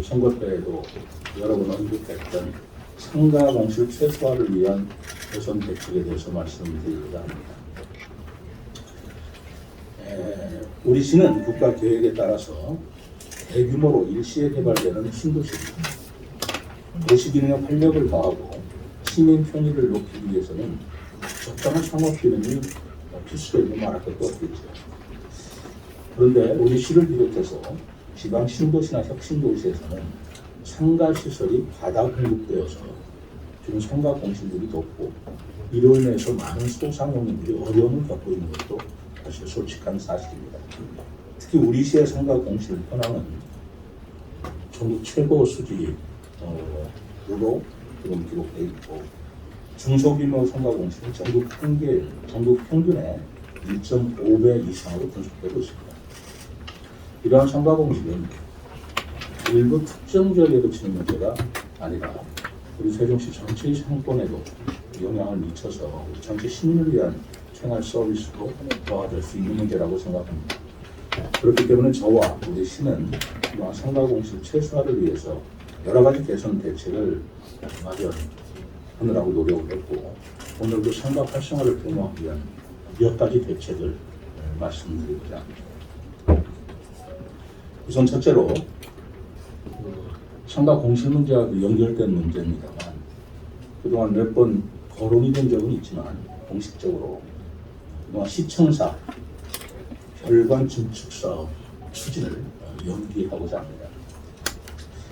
그 선거 때에도 여러 번 언급했던 상가 공실 최소화를 위한 개선 대책에 대해서 말씀드리고자 합니다. 에, 우리 시는 국가 계획에 따라서 대규모로 일시에 개발되는 신도시입니다. 도시 기능에 활력을 더하고 시민 편의를 높이기 위해서는 적당한 상업 기능이 필수가 있는 말할 것도 없겠죠. 그런데 우리 시를 비롯해서 지방 신도시나 혁신도시에서는 상가 시설이 과다 공급되어서 지금 상가 공실들이 높고 이로 인해서 많은 소상공인들이 어려움을 겪고 있는 것도 사실 솔직한 사실입니다. 특히 우리 시의 상가 공실 현황은 전국 최고 수준으로 지금 기록되어 있고 중소규모 상가 공실은 전국 평균, 전국 평균의 1.5배 이상으로 분석되고 있습니다. 이러한 상가 공실은 일부 특정 지역에 그치는 문제가 아니라 우리 세종시 전체의 상권에도 영향을 미쳐서 전체 시민을 위한 생활 서비스로 도와줄 수 있는 문제라고 생각합니다. 그렇기 때문에 저와 우리 시는 이러한 상가 공실 최소화를 위해서 여러 가지 개선 대책을 마련하느라고 노력을 했고 오늘도 상가 활성화를 도모하기 위한 몇 가지 대책을 말씀드리고자 합니다. 우선 첫째로 그 상가 공실 문제와 그 연결된 문제입니다만 그동안 몇 번 거론이 된 적은 있지만 공식적으로 시청사 별관 증축 사업 추진을 어, 연기하고자 합니다.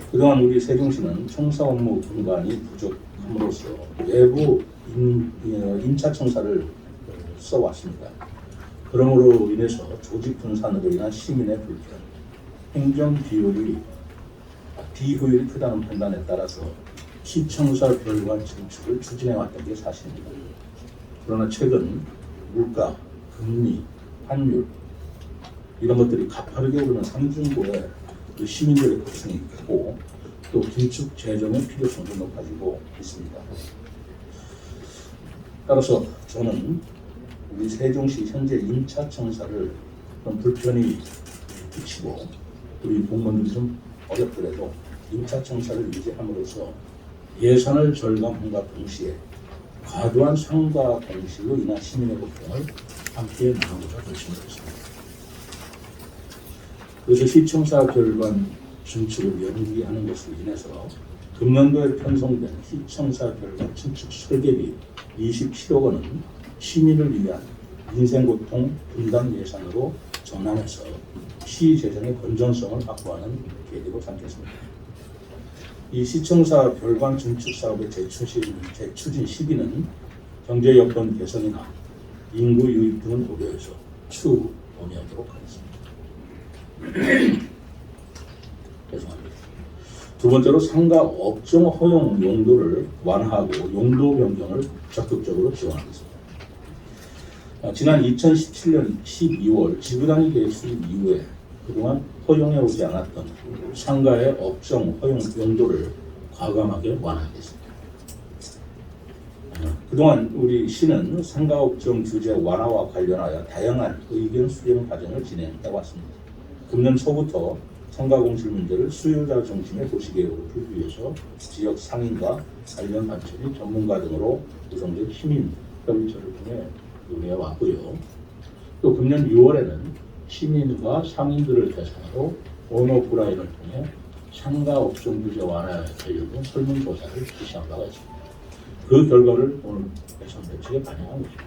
그동안 우리 세종시는 청사 업무 분간이 부족함으로써 외부 임, 어, 임차 청사를 어, 써왔습니다. 그러므로 인해서 조직 분산으로 인한 시민의 불편, 행정 비효율이 비효율이 크다는 판단에 따라서 시청사 별관 증축을 추진해왔던 게 사실입니다. 그러나 최근 물가, 금리, 환율 이런 것들이 가파르게 오르는 상중고에 그 시민들의 고통이 크고 또 긴축 재정의 필요성도 높아지고 있습니다. 따라서 저는 우리 세종시 현재 임차 청사를 좀 불편히 끼치고 우리 공무원들이 좀 어렵더라도 임차 청사를 유지함으로써 예산을 절감함과 동시에 과도한 상가 공실로 인한 시민의 고통을 함께 나누고자 결심했습니다. 그래서 시청사 결관 증축을 연기하는 것으로 인해서 금년도에 편성된 시청사 결관 증축 설계비 27억 원은 시민을 위한 인생고통 분담 예산으로 전환해서 시 재정의 건전성을 확보하는 계기로 삼겠습니다. 이 시청사 별관 증축 사업의 재추진, 재추진 시기는 경제 여건 개선이나 인구 유입 등을 고려해서 추후 논의하도록 하겠습니다. 죄송합니다. 두 번째로 상가 업종 허용 용도를 완화하고 용도 변경을 적극적으로 지원하겠습니다. 아, 지난 2017년 12월 지구단위 계획 수립 이후에 그동안 허용해 오지 않았던 상가의 업종 허용 용도를 과감하게 완화하겠습니다. 아, 그동안 우리 시는 상가업종 규제 완화와 관련하여 다양한 의견 수렴 과정을 진행해 왔습니다. 금년 초부터 상가공실 문제를 수요자 중심의 도시계획으로 풀기 위해서 지역 상인과 관련 단체인 전문가 등으로 구성된 시민 협의체를 통해 논의해 왔고요. 또 금년 6월에는 시민과 상인들을 대상으로 언어브라인을 통해 상가 업종 규제 완화에 관련된 설문조사를 실시한 바가 있습니다. 그 결과를 오늘 개선 대책에 반영한 것입니다.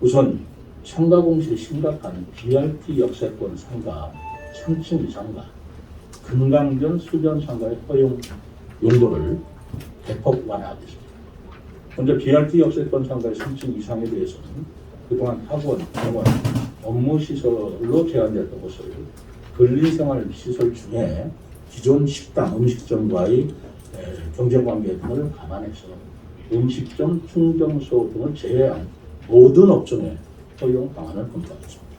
우선 상가공실 심각한 BRT 역세권 상가 3층 이상과 금강전 수변 상가의 허용 용도를 대폭 완화하겠습니다. 먼저 BRT 역세권 상가의 3층 이상에 대해서는 그동안 학원, 병원, 업무시설로 제한됐던 것을 근린생활 시설 중에 기존 식당, 음식점과의 에, 경쟁관계 등을 감안해서 음식점, 충정소 등을 제외한 모든 업종에 허용 방안을 검토하겠습니다.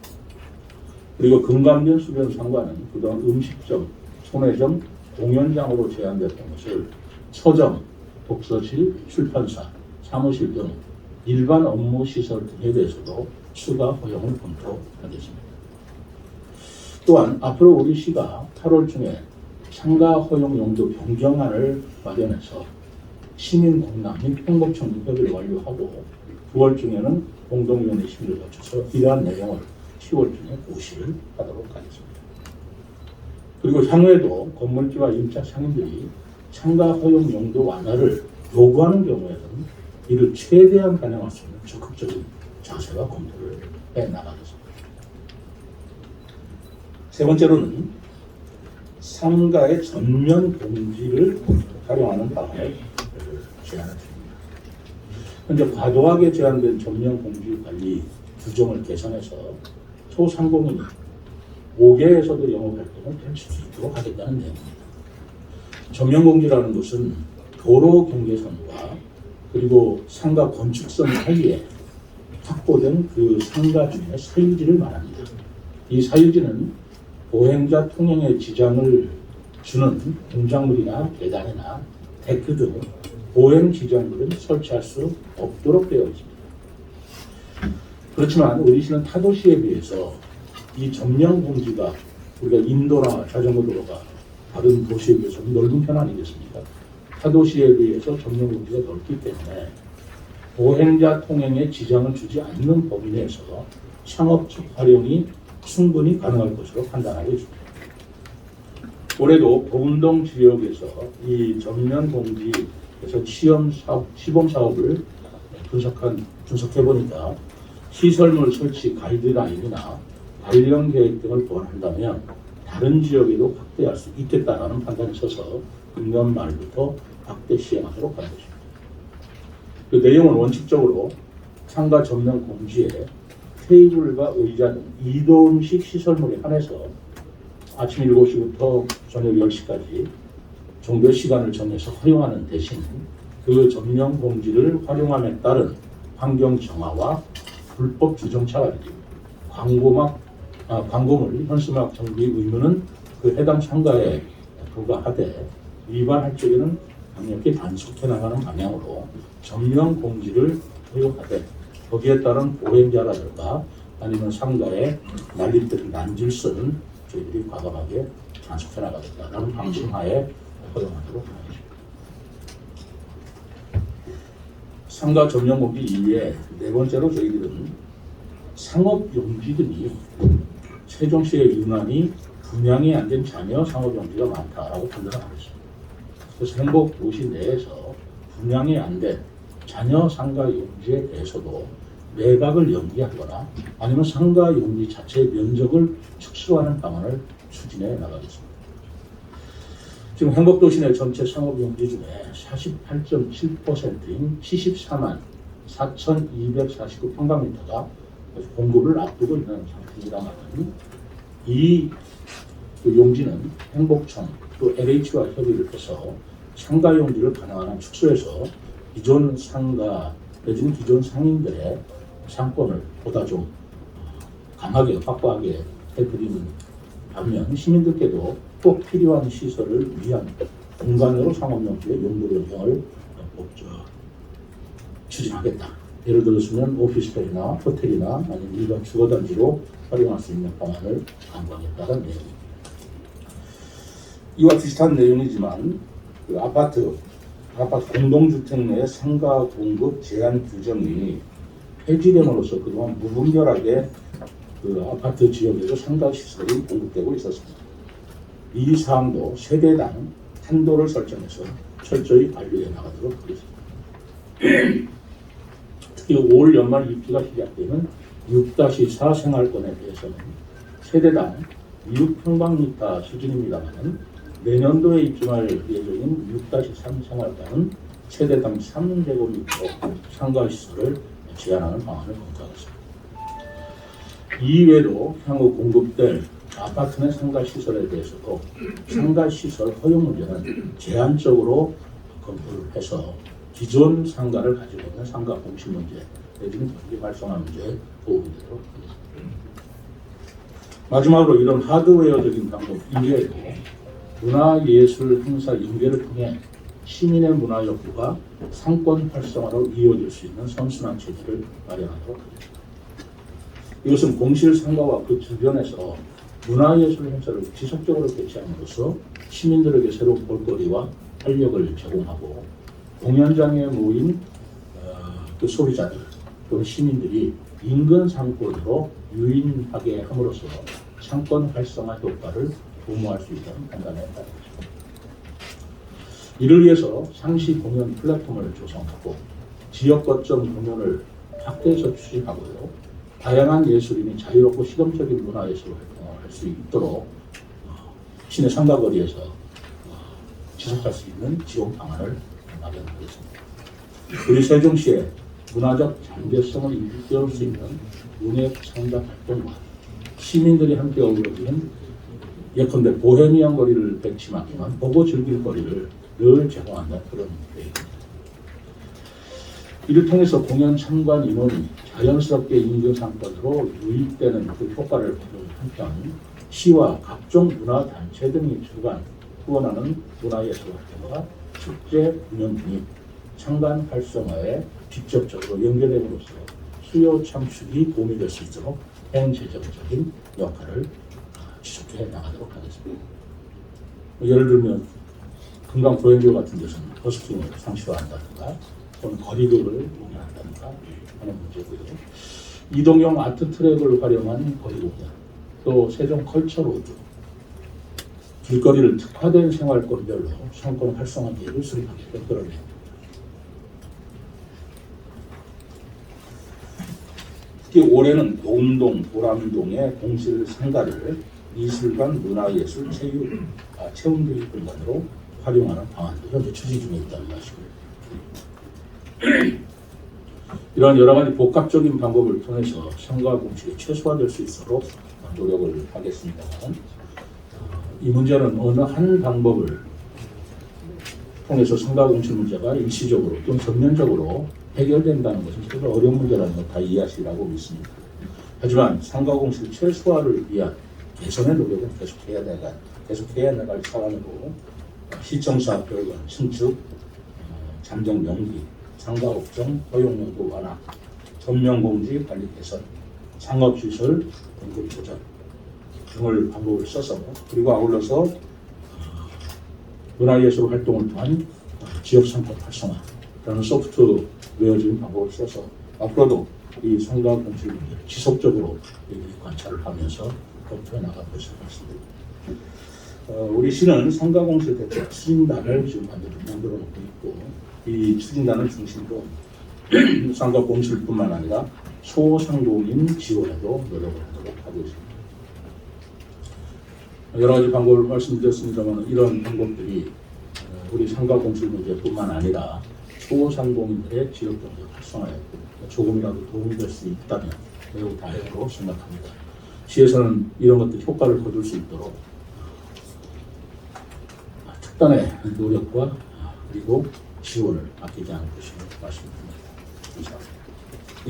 그리고 금강변 수변 상관은 그동안 음식점, 소매점, 공연장으로 제한됐던 것을 서점, 독서실, 출판사, 사무실 등 일반 업무 시설 등에 대해서도 추가 허용을 검토하겠습니다. 또한 앞으로 우리 시가 8월 중에 상가 허용 용도 변경안을 마련해서 시민 공람 및 행복청 협의를 완료하고 9월 중에는 공동위원회 심의를 거쳐서 이러한 내용을 10월 중에 고시를 하도록 하겠습니다. 그리고 향후에도 건물주와 임차 상인들이 상가 허용 용도 완화를 요구하는 경우에는 이를 최대한 반영할 수 있는 적극적인 자세와 검토를 해 나가겠습니다. 세 번째로는 상가의 전면 공지를 활용하는 방안을 제안했습니다. 현재 과도하게 제한된 전면 공지 관리 규정을 개선해서 소상공인이 5개에서도 영업 활동을 펼칠 수 있도록 하겠다는 내용입니다. 전면 공지라는 것은 도로 경계선과 그리고 상가 건축선 사이에 확보된 그 상가 중의 사유지를 말합니다. 이 사유지는 보행자 통행에 지장을 주는 공작물이나 계단이나 데크 등 보행 지장물은 설치할 수 없도록 되어 있습니다. 그렇지만 우리 시는 타도시에 비해서 이 전면 공지가 우리가 인도나 자전거 도로가 다른 도시에 비해서 넓은 편 아니겠습니까? 타도시에 비해서 전면 공지가 넓기 때문에 보행자 통행에 지장을 주지 않는 범위 내에서 상업적 활용이 충분히 가능할 것으로 판단하고 있습니다. 올해도 보운동 지역에서 이 전면 공지에서 시험 사업, 시범 사업을 분석한 분석해 보니까 시설물 설치 가이드라인이나 관련 계획 등을 보완한다면 다른 지역에도 확대할 수 있겠다라는 판단이 서서 금년 말부터 확대 시행하도록 한 것입니다. 그 내용은 원칙적으로 상가 전면 공지에 테이블과 의자 등 이동식 시설물에 한해서 아침 7시부터 저녁 10시까지 정도의 시간을 정해서 활용하는 대신 그 전면 공지를 활용함에 따른 환경 정화와 불법 주정차 관리, 광고막, 아, 광고물, 현수막 정비 의무는 그 해당 상가에 부과하되 위반할 적에는 강력히 단속해 나가는 방향으로 전면 공지를 허용하되 거기에 따른 보행자라든가 아니면 상가에 난립된 난질서는 저희들이 과감하게 단속해 나가겠다라는 방침하에 허용하도록 하겠습니다. 상가 전면 공지 이외에 네 번째로 저희들은 상업용지 등이 세종시의 유난히 분양이 안 된 자녀 상업용지가 많다라고 판단을 하겠습니다. 그래서 행복 도시 내에서 분양이 안 된 자녀 상가 용지에 대해서도 매각을 연기하거나 아니면 상가 용지 자체의 면적을 축소하는 방안을 추진해 나가겠습니다. 지금 행복도시 내 전체 상업용지 중에 48.7%인 74만 4,249 평방미터가 공급을 앞두고 있는 상태입니다만 이그 용지는 행복청 또 LH와 협의를 해서 상가 용지를 가능한 한 축소해서 기존 상가 내지는 기존 상인들의 상권을 보다 좀 강하게 확보하게 해드리는 반면 시민들께도 꼭 필요한 시설을 위한 공간으로 상업용지의 용도 변경을 목적 추진하겠다. 예를 들었으면 오피스텔이나 호텔이나 아니면 일반 주거단지로 활용할 수 있는 방안을 강구하겠다는 내용입니다. 이와 비슷한 내용이지만 그 아파트 아파트 공동주택 내 상가 공급 제한 규정이 폐지됨으로써 그동안 무분별하게 그 아파트 지역에서 상가 시설이 공급되고 있었습니다. 이 사항도 세대당 한도를 설정해서 철저히 관리해 나가도록 하겠습니다. 특히 5월 연말 입주가 시작되는 6-4 생활권에 대해서는 세대당 6평방미터 수준입니다만 내년도에 입주할 예정인 6-3 생활권은 세대당 3제곱미터 상가시설을 제한하는 방안을 검토하겠습니다. 이외에도 향후 공급될 아파트 내 상가시설에 대해서도 상가시설 허용 문제는 제한적으로 검토를 해서 기존 상가를 가지고 있는 상가 공시 문제 내지는 경기 활성화 문제에 도움이 되도록 하겠습니다. 마지막으로 이런 하드웨어적인 방법 이외에도 문화예술 행사 연계를 통해 시민의 문화 욕구가 상권 활성화로 이어질 수 있는 선순환 체제를 마련하도록 하겠습니다. 이것은 공실 상가와 그 주변에서 문화예술 행사를 지속적으로 개최함으로써 시민들에게 새로운 볼거리와 활력을 제공하고 공연장에 모인 어, 그 소비자들 또는 시민들이 인근 상권으로 유인하게 함으로써 상권 활성화 효과를 도모할 수 있다는 판단에 따릅니다. 이를 위해서 상시 공연 플랫폼을 조성하고 지역 거점 공연을 확대해서 추진하고요. 다양한 예술인이 자유롭고 실험적인 문화예술 활동을 할 수 있도록 어, 시내 상가거리에서 어, 지속할 수 있는 지원 방안을 마련하겠습니다. 우리 세종시의 문화적 장대성을 일깨울 수 있는 문예 창작 활동과 시민들이 함께 어우러지는 예컨대 보헤미안 거리를 벤치마킹한 보고 즐길 거리를 늘 제공한다는 그런 계획입니다. 이를 통해서 공연 참관 인원이 자연스럽게 인근 상권으로 유입되는 그 효과를 보는 한편 시와 각종 문화 단체 등이 주관 후원하는 문화예술 활동과 축제 운영 등이 참관 활성화에 직접적으로 연계됨으로써 수요 창출이 도움이 될 수 있도록 행재정적인 역할을 지속해 나가도록 하겠습니다. 예를 들면 금강 고행교 같은 데서는 버스킹을 상시화한다든가 또는 거리도를 운영한다든가 하는 문제고요. 이동형 아트 트랙을 활용한 거리 공연, 또 세종 컬처 로드, 길거리를 특화된 생활권별로 상권 활성화 계획을 수립하게끔 끌어냅니다. 특히 올해는 용동, 보람동의 공실 상가를 미술관, 문화예술, 체육, 아, 체험교육 공간으로 활용하는 방안도 현재 추진 중에 있다는 말씀을 이러한 여러 가지 복합적인 방법을 통해서 상가 공실이 최소화될 수 있도록 노력을 하겠습니다만 어, 이 문제는 어느 한 방법을 통해서 상가 공실 문제가 일시적으로 또는 전면적으로 해결된다는 것은 정말 어려운 문제라는 걸 다 이해하시라고 믿습니다. 하지만 상가 공실 최소화를 위한 개선의 노력은 계속해야 나갈 계속해야 나갈 사안으로 시청사 별관 신축, 어, 잠정 명기, 상가업종 허용 연구 완화, 전면 공지 관리 개선, 상업시설 공급 조정 등을 방법을 써서 그리고 아울러서 어, 문화예술 활동을 통한 어, 지역 상권 활성화라는 소프트웨어적인 방법을 써서 앞으로도 이 상가 문제를 지속적으로 관찰을 하면서 검토해 나갈 것을 말씀드립니다. 어, 우리 시는 상가공실 대책 추진단을 지금 만들어, 만들어 놓고 있고 이 추진단을 중심으로 상가공실뿐만 아니라 소상공인 지원에도 노력을 하도록 하고 있습니다. 여러 가지 방법을 말씀드렸습니다만 이런 방법들이 어, 우리 상가공실 문제뿐만 아니라 소상공인들의 지역 경제 활성화에 조금이라도 도움이 될 수 있다면 매우 다행으로 생각합니다. 시에서는 이런 것들 효과를 거둘 수 있도록 특단의 노력과 그리고 지원을 아끼지 않을 것을 말씀드립니다. 감사합니다.